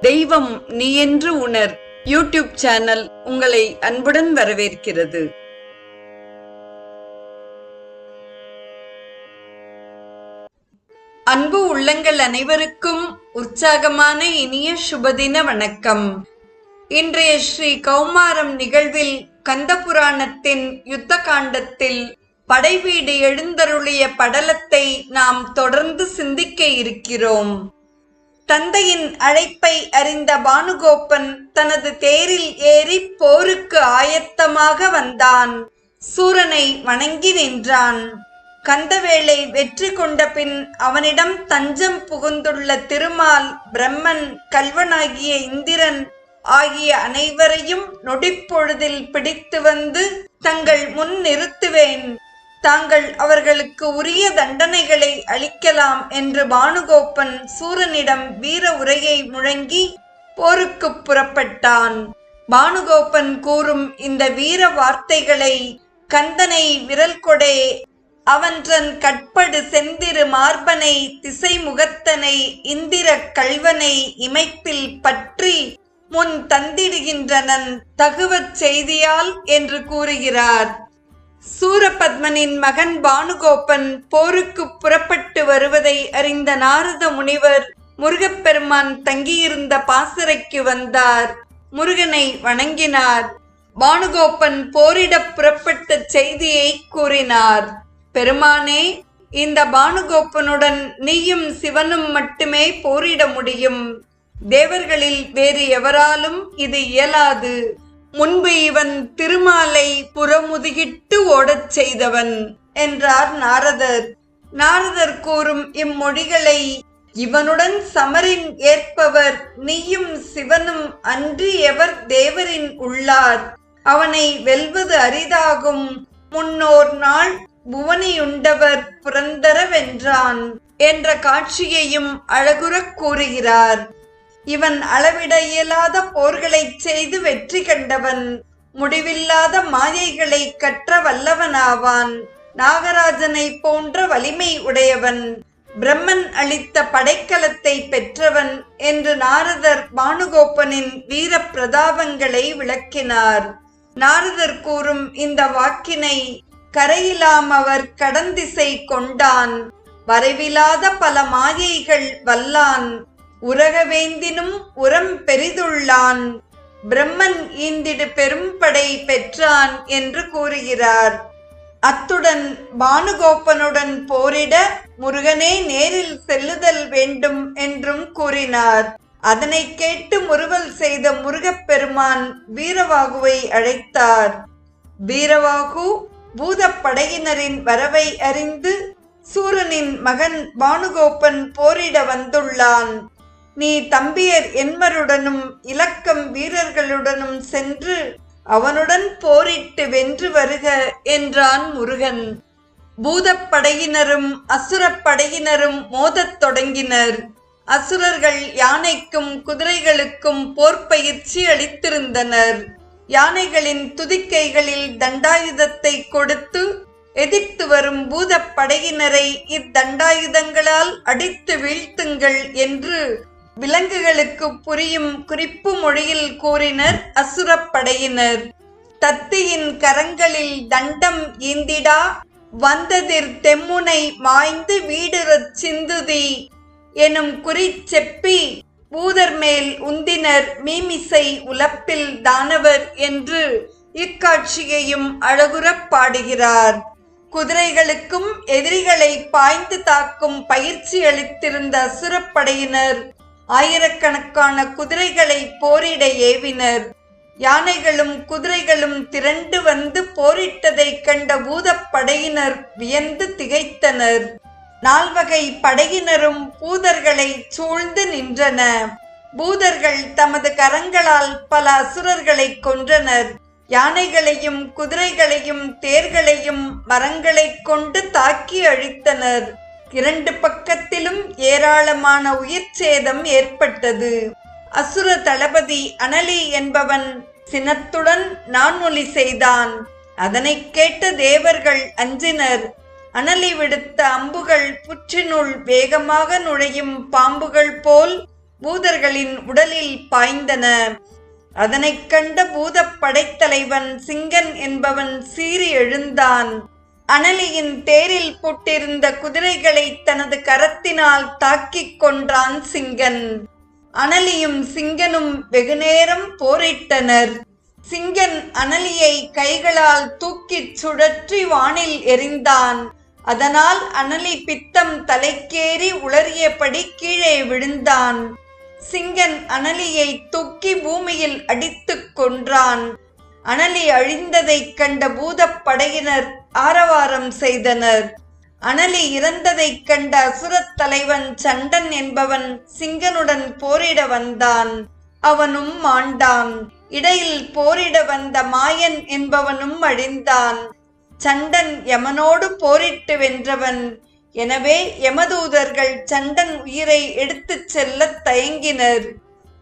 தெய்வம் நீ என்று உணர். யூடியூப் சேனல் உங்களை அன்புடன் வரவேற்கிறது. அன்பு உள்ளங்கள் அனைவருக்கும் உற்சாகமான இனிய சுபதின வணக்கம். இன்றைய ஸ்ரீ கௌமாரம் நிகழ்வில் கந்த புராணத்தின் யுத்த காண்டத்தில் படைவீடு எழுந்தருளிய படலத்தை நாம் தொடர்ந்து சிந்திக்க இருக்கிறோம். தந்தையின் அழைப்பை அறிந்த பானுகோப்பன் தனது தேரில் ஏறி போருக்கு ஆயத்தமாக வந்தான். சூரனை வணங்கி நின்றான். கந்தவேளை வெற்றி கொண்ட பின் அவனிடம் தஞ்சம் புகுந்துள்ள திருமால் பிரம்மன் கல்வனாகிய இந்திரன் ஆகிய அனைவரையும் நொடிப்பொழுதில் பிடித்து வந்து தங்கள் முன் நிறுத்துவேன். தாங்கள் அவர்களுக்கு உரிய தண்டனைகளை அளிக்கலாம் என்று பானுகோப்பன் சூரனிடம் வீர உரையை முழங்கி போருக்கு புறப்பட்டான். பானுகோப்பன் கூறும் இந்த வீர வார்த்தைகளை கந்தனை விரல் கொடே அவன்றன் கட்படு செந்திரு மார்பனை திசை முகத்தனை இந்திர கல்வனை இமைப்பில் பற்றி முன் தந்திடுகின்றனன் தகுவச் செய்தியால் என்று கூறுகிறார். சூரபத்மனின் மகன் பானுகோபன் போருக்கு புறப்பட்டு வருவதை அறிந்த நாரத முனிவர் முருகப்பெருமான் தங்கியிருந்த பாசறைக்கு வந்தார். முருகனை வணங்கினார். பானுகோப்பன் போரிடப் புறப்பட்ட செய்தியை கூறினார். பெருமானே இந்த பானுகோப்பனுடன் நீயும் சிவனும் மட்டுமே போரிட முடியும். தேவர்களில் வேறு எவராலும் இது இயலாது. முன்பு இவன் திருமாலை புறமுதுகிட்டு ஓடச் செய்தவன் என்றார் நாரதர். நாரதர் கூறும் இம்மொழிகளை இவனுடன் சமரின் ஏற்பவர் நீயும் சிவனும் அன்று எவர் தேவரின் உள்ளார். அவனை வெல்வது அரிதாகும். முன்னோர் நாள் புவனியுண்டவர் புரந்தரவென்றான் என்ற காட்சியையும் அழகுறக் கூறுகிறார். இவன் அளவிட இயலாத போர்களைச் செய்து வெற்றி கண்டவன். முடிவில்லாத மாயைகளை கற்ற வல்லவனாவான். நாகராஜனை போன்ற வலிமை உடையவன். பிரம்மன் அளித்த படைக்கலத்தை பெற்றவன் என்று நாரதர் பானுகோப்பனின் வீர பிரதாபங்களை விளக்கினார். நாரதர் கூறும் இந்த வாக்கினை கரையிலாம் அவர் கடந்திசை கொண்டான். வரைவிலாத பல மாயைகள் வல்லான். உரகவேந்தினும் உரம் பெரிதுள்ளான். பிரம்மன் ஈந்திடு பெரும்படை பெற்றான் என்று கூறுகிறார். அத்துடன் பானுகோப்பனுடன் போரிட முருகனே நேரில் செல்லுதல் வேண்டும் என்றும் கூறினார். அதனை கேட்டு முறுவல் செய்த முருகப்பெருமான் வீரவாகுவை அழைத்தார். வீரவாகு பூதப்படையினரின் வரவை அறிந்து சூரனின் மகன் பானுகோப்பன் போரிட வந்துள்ளான். நீ தம்பியர் என்மருடனும் இலக்கம் வீரர்களுடனும் சென்று அவனுடன் போரிட்டு வென்று வருக என்றான் முருகன். பூதப்படையினரும் அசுரப்படையினரும் மோதத் தொடங்கினர். அசுரர்கள் யானைக்கும் குதிரைகளுக்கும் போர்ப்பயிற்சி அளித்திருந்தனர். யானைகளின் துதிக்கைகளில் தண்டாயுதத்தை கொடுத்து எதிர்த்து வரும் பூதப்படையினரை இத்தண்டாயுதங்களால் அடித்து வீழ்த்துங்கள் என்று விலங்குகளுக்கு புரியும் குறிப்பு மொழியில் கூறினர் அசுரப்படையினர் தத்தியின் கரங்களில் தண்டம் ஈந்திடா வந்ததிர் தெம்முனை மாய்ந்து வீடுறச் சிந்துதி எனும் குறி செப்பி பூதர் மேல் உந்தினர் மீமிசை உலப்பில் தானவர் என்று இக்காட்சியையும் அழகுறப் பாடுகிறார். குதிரைகளுக்கும் எதிரிகளை பாய்ந்து தாக்கும் பயிற்சி அளித்திருந்த அசுரப்படையினர் ஆயிரக்கணக்கான குதிரைகளை போரிட ஏவினர். யானைகளும் குதிரைகளும் திரண்டு வந்து போரிட்டதைக் கண்ட பூதப்படையினர் வியந்து திகைத்தனர். நால்வகை படையினரும் பூதர்களை சூழ்ந்து நின்றன. பூதர்கள் தமது கரங்களால் பல அசுரர்களை கொன்றனர். யானைகளையும் குதிரைகளையும் தேர்களையும் மரங்களைக் கொண்டு தாக்கி அழித்தனர். இரண்டு பக்கத்திலும் ஏராளமான உயிர் சேதம் ஏற்பட்டது. அசுர தளபதி அனலி என்பவன் சினத்துடன் நான்மொழி செய்தான். அதனைக் கேட்ட தேவர்கள் அஞ்சினர். அனலி விடுத்த அம்புகள் புற்றினுள் வேகமாக நுழையும் பாம்புகள் போல் பூதர்களின் உடலில் பாய்ந்தன. அதனைக் கண்ட பூதப் படைத்தலைவன் சிங்கன் என்பவன் சீறி எழுந்தான். அனலியின் தேரில் போட்டிருந்த குதிரைகளை தனது கரத்தினால் தாக்கிக் கொன்றான் சிங்கன். அனலியும் சிங்கனும் வெகுநேரம் போரிட்டனர். சிங்கன் அனலியை கைகளால் தூக்கிச் சுழற்றி வானில் எறிந்தான். அதனால் அனலி பித்தம் தலைக்கேறி உளறியபடி கீழே விழுந்தான். சிங்கன் அனலியை தூக்கி பூமியில் அடித்துக் கொன்றான். அனலி அழிந்ததைக் கண்ட பூதப்படையினர் ஆரவாரம் செய்தனர். அனலி இறந்ததைக் கண்ட அசுரத் தலைவன் சண்டன் என்பவன் சிங்கனுடன் போரிட வந்தான். அவனும் மாண்டான். இடையில் போரிட வந்த மாயன் என்பவனும் அழிந்தான். சண்டன் யமனோடு போரிட்டு வென்றவன். எனவே யமதூதர்கள் சண்டன் உயிரை எடுத்துச் செல்லத் தயங்கினர்.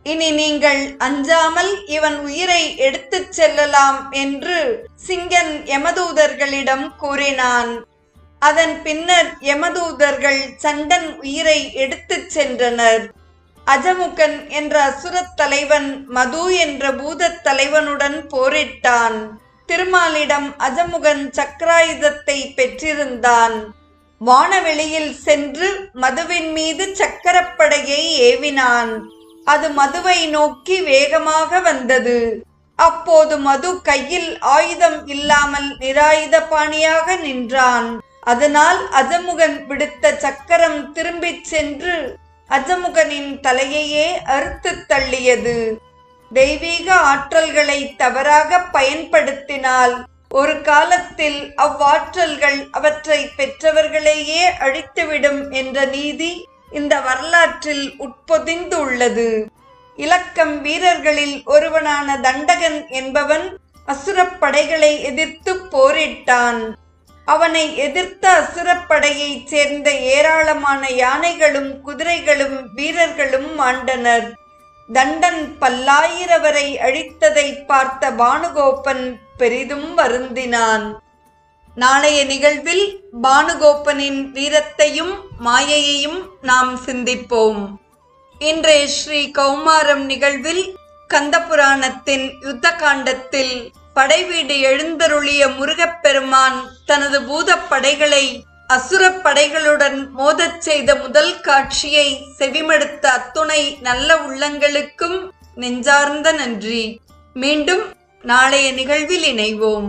இனி நீங்கள் அஞ்சாமல் இவன் உயிரை எடுத்துச் செல்லலாம் என்று சிங்கன் யமதூதர்களிடம் கூறினான். அதன் பின்னர் யமதூதர்கள் சண்டன் உயிரை எடுத்துச் சென்றனர். அஜமுகன் என்ற அசுரத் தலைவன் மது என்ற பூதத் தலைவனுடன் போரிட்டான். திருமாலிடம் அஜமுகன் சக்கராயுதத்தை பெற்றிருந்தான். வானவெளியில் சென்று மதுவின் மீது சக்கரப்படையை ஏவினான். அது மதுவை நோக்கி வேகமாக வந்தது. அப்போது மது கையில் ஆயுதம் இல்லாமல் நிராயுத பாணியாக நின்றான். அதனால் அஜமுகன் விடுத்த சக்கரம் திரும்பிச் சென்று அஜமுகனின் தலையையே அறுத்து தள்ளியது. தெய்வீக ஆற்றல்களை தவறாக பயன்படுத்தினால் ஒரு காலத்தில் அவ்வாற்றல்கள் அவற்றை பெற்றவர்களையே அழித்துவிடும் என்ற நீதி இந்த வரலாற்றில் உட்பொதிந்து உள்ளது இலக்கம் வீரர்களில் ஒருவனான தண்டகன் என்பவன் அசுரப்படைகளை எதிர்த்து போரிட்டான். அவனை எதிர்த்த அசுரப்படையைச் சேர்ந்த ஏராளமான யானைகளும் குதிரைகளும் வீரர்களும் மாண்டனர் தண்டன் பல்லாயிரவரை அழித்ததை பார்த்த பானுகோபன் பெரிதும் வருந்தினான். நாளைய நிகழ்வில் பானுகோபனின் வீரத்தையும் மாயையையும் நாம் சிந்திப்போம். இன்றைய ஸ்ரீ கௌமாரம் நிகழ்வில் கந்தபுராணத்தின் யுத்த காண்டத்தில் படைவீடு எழுந்தருளிய முருகப்பெருமான் தனது பூதப் படைகளை அசுரப் படைகளுடன் மோதச் செய்த முதல் காட்சியை செவிமடுத்த அத்துணை நல்ல உள்ளங்களுக்கும் நெஞ்சார்ந்த நன்றி. மீண்டும் நாளைய நிகழ்வில் இணைவோம்.